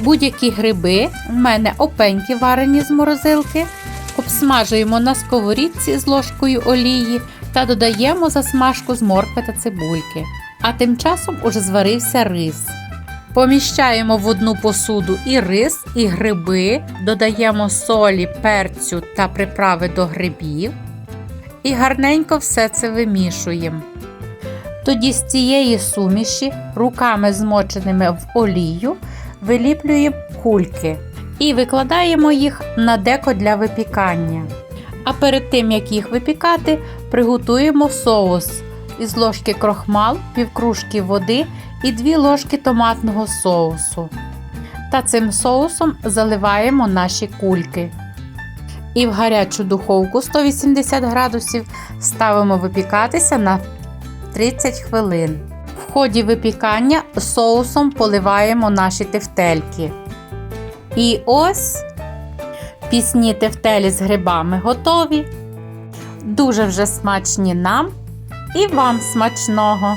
Будь-які гриби, в мене опеньки варені з морозилки, обсмажуємо на сковорідці з ложкою олії та додаємо засмажку з моркви та цибульки. А тим часом уже зварився рис. Поміщаємо в одну посуду і рис, і гриби, додаємо солі, перцю та приправи до грибів і гарненько все це вимішуємо. Тоді з цієї суміші руками змоченими в олію виліплюємо кульки і викладаємо їх на деко для випікання. А перед тим як їх випікати, приготуємо соус із ложки крохмал, півкружки води і 2 ложки томатного соусу. Та цим соусом заливаємо наші кульки. І в гарячу духовку 180 градусів ставимо випікатися на 30 хвилин. Ході випікання соусом поливаємо наші тефтельки. І ось пісні тефтелі з грибами готові. Дуже вже смачні нам і вам смачного!